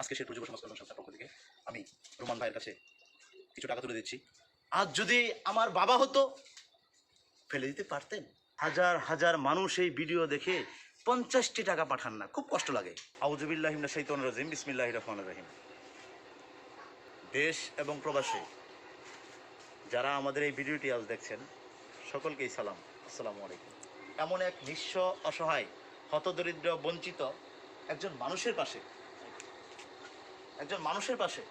আজকে শেরপুর যুব সমাজ কল্যাণ সংস্থার পক্ষ থেকে আমি রোমান ভাইয়ের কাছে কিছু টাকা তুলে দিচ্ছি। আজ যদি আমার বাবা হতো, ফেলে দিতে পারতেন? হাজার হাজার মানুষ এই ভিডিও দেখে পঞ্চাশটি টাকা পাঠান না, খুব কষ্ট লাগে। আউজুবিল্লাহিমনা শৈতন রাজিম বিসমিল্লাহ রহমান রহিম। দেশ এবং প্রবাসে যারা আমাদের এই ভিডিওটি আজ দেখছেন, সকলকেই সালাম। আসসালামু আলাইকুম। এমন এক নিঃস্ব, অসহায়, হতদরিদ্র, বঞ্চিত একজন মানুষের পাশে একজন মানুষের পাশে।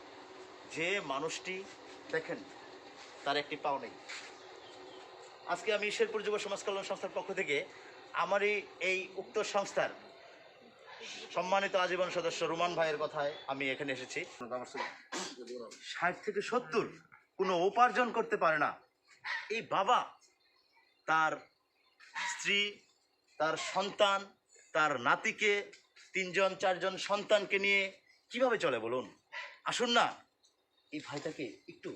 যে মানুষটি, দেখেন, তার একটি পাও নেই। আজকে আমি শেরপুর যুব সমাজ কল্যাণ সংস্থার পক্ষ থেকে আমারই এই উক্ত সংস্থার সম্মানিত আজীবন সদস্য রুমান ভাইয়ের কথায় আমি এখানে এসেছি। ষাট থেকে সত্তর কোনো উপার্জন করতে পারে না। এই বাবা, তার স্ত্রী, তার সন্তান, তার নাতিকে, তিনজন, চারজন সন্তানকে নিয়ে কীভাবে চলে বলুন? আসুন না। এই ভাইটাকে একটু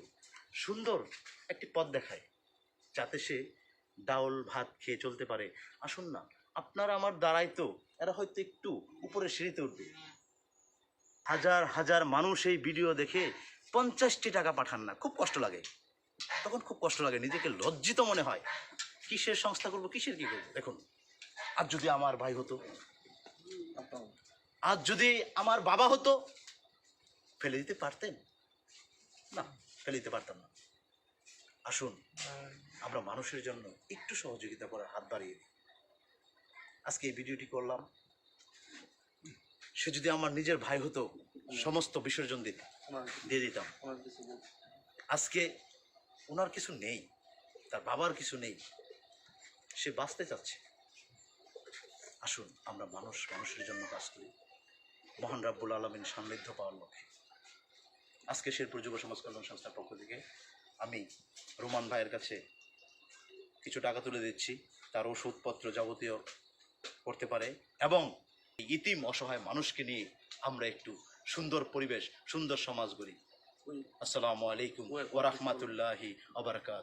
সুন্দর একটি পথ দেখায়, যাতে সে ডাউল ভাত খেয়ে চলতে পারে। আসুন না, আপনারা আমার দ্বারাই তো এরা হয়তো একটু উপরে সিঁড়িতে উঠবে। হাজার হাজার মানুষ এই ভিডিও দেখে পঞ্চাশটি টাকা পাঠান না, খুব কষ্ট লাগে। তখন খুব কষ্ট লাগে, নিজেকে লজ্জিত মনে হয়। কিসের সংস্থা করব, কিসের কি করব? দেখুন, আর যদি আমার ভাই হতো? আজ যদি আমার বাবা হতো, ফেলে দিতে পারতেন? না, ফেলে দিতে পারতাম না। আসুন, আমরা মানুষের জন্য একটু সহযোগিতা করার হাত বাড়িয়ে দিই। আজকে এই ভিডিওটি করলাম। সে যদি আমার নিজের ভাই হতো, সমস্ত বিসর্জন দিত, দিয়ে দিতাম। আজকে ওনার কিছু নেই, তার বাবার কিছু নেই, সে বাঁচতে চাচ্ছে। আসুন, আমরা মানুষ, মানুষের জন্য কাজ করি। মহান রাব্বুল আলমিন সান্নিধ্য পাওয়ার লক্ষ্যে। আজকে শেরপুর যুব সমাজ কল্যাণ সংস্থার পক্ষ থেকে আমি রোমান ভাইয়ের কাছে কিছু টাকা তুলে দিচ্ছি। তার ওষুধপত্র যাবতীয় করতে পারে এবং ইতিম অসহায় মানুষকে নিয়ে আমরা একটু সুন্দর পরিবেশ, সুন্দর সমাজ গড়ি। আসসালামু আলাইকুম ওরহমতুল্লাহি আবরকাত